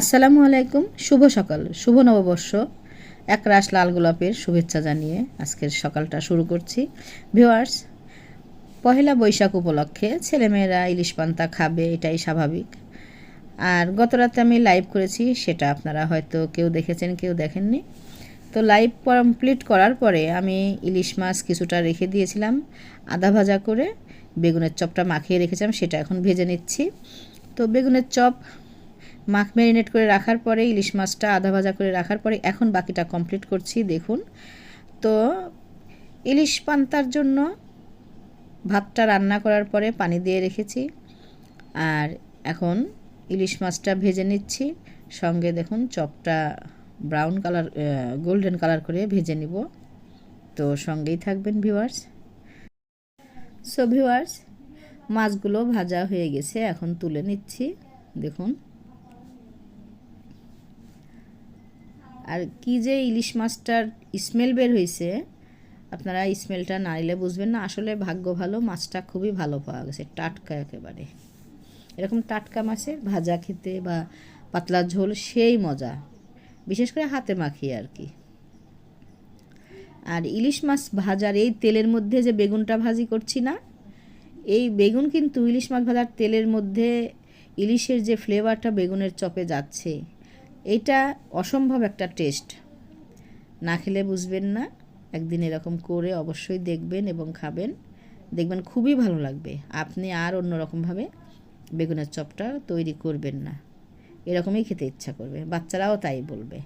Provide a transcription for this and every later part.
আসসালামু আলাইকুম, শুভ সকাল, শুভ নববর্ষ। এক রাশ লাল গোলাপের শুভেচ্ছা জানিয়ে আজকের সকালটা শুরু করছি। ভিওয়ার্স পহেলা বৈশাখ উপলক্ষে ছেলেমেয়েরা ইলিশ পান্তা খাবে, এটাই স্বাভাবিক। আর গত রাতে আমি লাইভ করেছি, সেটা আপনারা হয়তো কেউ দেখেছেন, কেউ দেখেননি। তো লাইভ কমপ্লিট করার পরে আমি ইলিশ মাছ কিছুটা রেখে দিয়েছিলাম, আদা ভাজা করে, বেগুনের চপটা মাখিয়ে রেখেছিলাম, সেটা এখন ভেজে নিচ্ছি। তো বেগুনের চপ মাখ ম্যারিনেট করে রাখার পরে, ইলিশ মাছটা আধা ভাজা করে রাখার পরে এখন বাকিটা কমপ্লিট করছি, দেখুন। তো, ইলিশ পান্তার জন্য ভাতটা রান্না করার পরে পানি দিয়ে রেখেছি। আর এখন ইলিশ মাছটা ভেজে নিচ্ছি। সঙ্গে দেখুন, চপটা ব্রাউন কালার গোল্ডেন কালার করে ভেজে নিব। তো, সঙ্গেই থাকবেন ভিউয়ার্স সো ভিউয়ার্স মাছগুলো ভাজা হয়ে গেছে, এখন তুলে নিচ্ছি। দেখুন। আর কি যে ইলিশ মাছটার স্মেল বের হয়েছে আপনারা স্মেলটা না নিলে বুঝবেন না। আসলে ভাগ্য ভালো, মাছটা খুবই ভালো পাওয়া গেছে, টাটকা একেবারে। এরকম টাটকা মাছের ভাজা খেতে বা পাতলা ঝোল সেই মজা, বিশেষ করে হাতে মাখিয়ে আর কি। আর ইলিশ মাছ ভাজার এই তেলের মধ্যে যে বেগুনটা ভাজি করছি না, এই বেগুন কিন্তু ইলিশ মাছ ভাজার তেলের মধ্যে ইলিশের যে ফ্লেভারটা বেগুনের চপে যাচ্ছে এটা অসম্ভব একটা টেস্ট। না খেলে বুঝবেন না, একদিন এরকম করে অবশ্যই দেখবেন এবং খাবেন। দেখবেন খুবই ভালো লাগবে। আপনি আর অন্যরকমভাবে বেগুনের চপটা তৈরি করবেন না। এরকমই খেতে ইচ্ছা করবে। বাচ্চারাও তাই বলবে।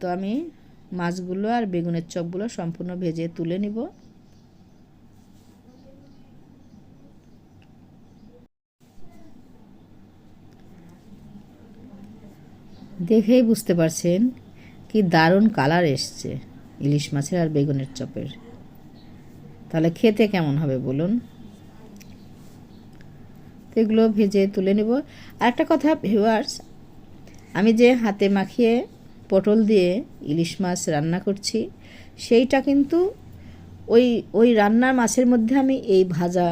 তো আমি মাছগুলো আর বেগুনের চপগুলো সম্পূর্ণ ভেজে তুলে নিব। দেখেই বুঝতে পারছেন কি দারুণ কালার এসছে ইলিশ মাছের আর বেগুনের চপের। তাহলে খেতে কেমন হবে বলুন? তো এগুলো ভেজে তুলে নেব। আর একটা কথা ভিউয়ার্স আমি যে হাতে মাখিয়ে পটল দিয়ে ইলিশ মাছ রান্না করছি, সেইটা কিন্তু ওই ওই রান্নার মাছের মধ্যে আমি এই ভাজা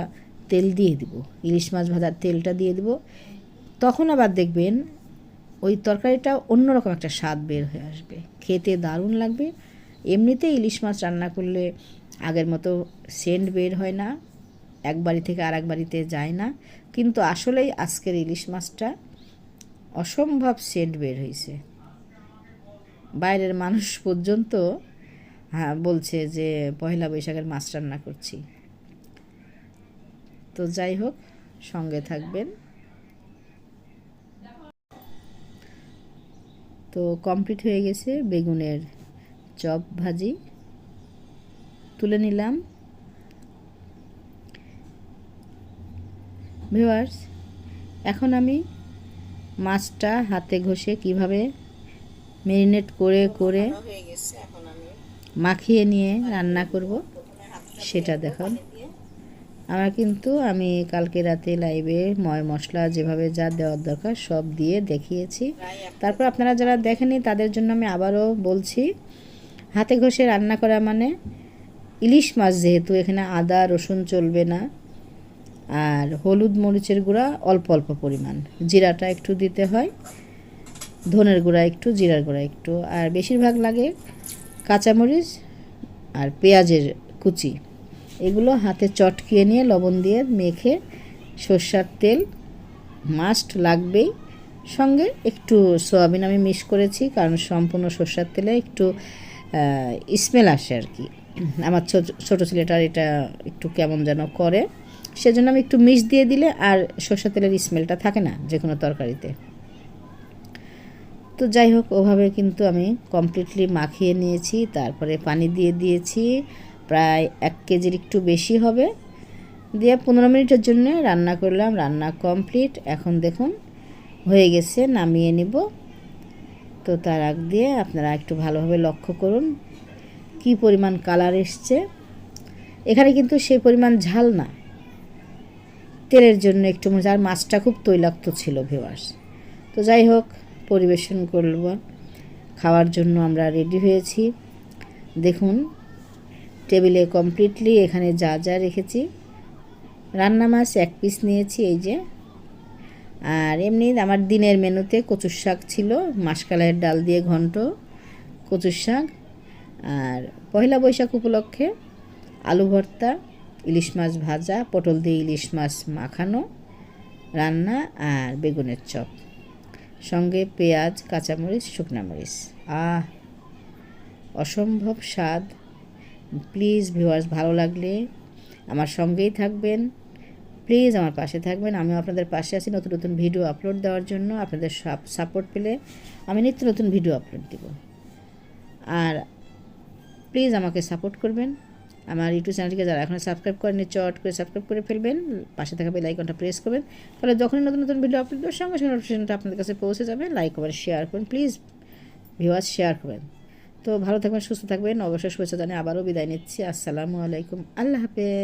তেল দিয়ে দিব। ইলিশ মাছ ভাজার তেলটা দিয়ে দিব। তখন আবার দেখবেন ওই তরকারিটা অন্যরকম একটা স্বাদ বের হয়ে আসবে। খেতে দারুণ লাগবে। এমনিতে ইলিশ মাছ রান্না করলে আগের মতো সেন্ট বের হয় না, এক বাড়ি থেকে আর এক বাড়িতে যায় না। কিন্তু আসলেই আজকের ইলিশ মাছটা অসম্ভব সেন্ট বের হয়েছে। বাইরের মানুষ পর্যন্ত হ্যাঁ বলছে যে পয়লা বৈশাখের মাছ রান্না করছি। তো যাই হোক, সঙ্গে থাকবেন। তো কমপ্লিট হয়ে গেছে বেগুনের চপ ভাজি। তুলে নিলাম। ভিওয়ার্স এখন আমি মাছটা হাতে ঘষে কীভাবে মেরিনেট করে করে মাখিয়ে নিয়ে রান্না করব সেটা দেখান আমার কিন্তু আমি কালকে রাতে লাইভে ময় মশলা যেভাবে যা দেওয়ার দরকার সব দিয়ে দেখিয়েছি। তারপর আপনারা যারা দেখেনি তাদের জন্য আমি আবারও বলছি, হাতে ঘষে রান্না করা মানে ইলিশ মাছ যেহেতু এখানে আদা, রসুন চলবে না, আর হলুদ মরিচের গুঁড়া অল্প অল্প পরিমাণ। জিরাটা একটু দিতে হয়, ধনের গুঁড়া একটু, জিরার গুঁড়া একটু, আর বেশিরভাগ লাগে কাঁচামরিচ আর পেঁয়াজের কুচি। এগুলো হাতে চটকিয়ে নিয়ে লবণ দিয়ে মেখে সর্ষার তেল, মাস্ট লাগবেই। সঙ্গে একটু সোয়াবিন আমি মিক্স করেছি, কারণ সম্পূর্ণ সর্ষার তেলে একটু স্মেল আসে আর কি। আমার ছোটো ছেলেটার এটা একটু কেমন যেন করে। সেজন্য আমি একটু মিক্স দিয়ে দিলে আর সর্ষার তেলের স্মেলটা থাকে না যে কোনো তরকারিতে। তো যাই হোক, ওভাবে কিন্তু আমি কমপ্লিটলি মাখিয়ে নিয়েছি, তারপরে পানি দিয়ে দিয়েছি। প্রায় এক কেজির একটু বেশি হবে। দিয়ে পনেরো মিনিটের জন্য রান্না করলাম, রান্না কমপ্লিট। এখন দেখুন, হয়ে গেছে, নামিয়ে নিব। তো তার আগ দিয়ে আপনারা একটু ভালোভাবে লক্ষ্য করুন, কি পরিমাণ কালার এসছে। এখানে কিন্তু সেই পরিমাণ ঝাল না। তেলের জন্য একটু আর মাছটা খুব তৈলাক্ত ছিল ভেওয়ার্স তো যাই হোক, পরিবেশন করব। খাওয়ার জন্য আমরা রেডি হয়েছি। দেখুন টেবিলে কমপ্লিটলি এখানে যা যা রেখেছি। রান্না মাছ এক পিস নিয়েছি, এই যে। আর এমনি আমার দিনের মেনুতে কচুর শাক ছিল, মাসকালাইয়ের ডাল দিয়ে ঘন্ট, কচুর শাক। আর পয়লা বৈশাখ উপলক্ষে আলু ভর্তা, ইলিশ মাছ ভাজা, পটল দিয়ে ইলিশ মাছ মাখানো, রান্না আর বেগুনের চপ। সঙ্গে পেঁয়াজ, কাঁচামরিচ, শুকনা মরিচ। আহ, অসম্ভব স্বাদ। প্লিজ ভিউয়ার্স ভালো লাগলে আমার সঙ্গেই থাকবেন। প্লিজ আমার পাশে থাকবেন। আমিও আপনাদের পাশে আছি নতুন নতুন ভিডিও আপলোড দেওয়ার জন্য। আপনাদের সাপোর্ট পেলে আমি নিত্য নতুন ভিডিও আপলোড দিব। আর প্লিজ আমাকে সাপোর্ট করবেন। আমার ইউটিউব চ্যানেলটিকে যারা এখন সাবস্ক্রাইব করেনি চট করে সাবস্ক্রাইব করে ফেলবেন। পাশে থাকা বেল আইকনটা প্রেস করবেন। তাহলে যখনই নতুন নতুন ভিডিও আপলোড দেওয়ার সঙ্গে সঙ্গে নোটিফিকেশনটা আপনাদের কাছে পৌঁছে যাবে। লাইক করবেন শেয়ার করবেন প্লিজ ভিউয়ার্স শেয়ার করবেন। তো ভালো থাকবেন, সুস্থ থাকবেন। অবশ্যই শুভেচ্ছা জানিয়ে আবারও বিদায় নিচ্ছি। আসসালামু আলাইকুম। আল্লাহ হাফেজ।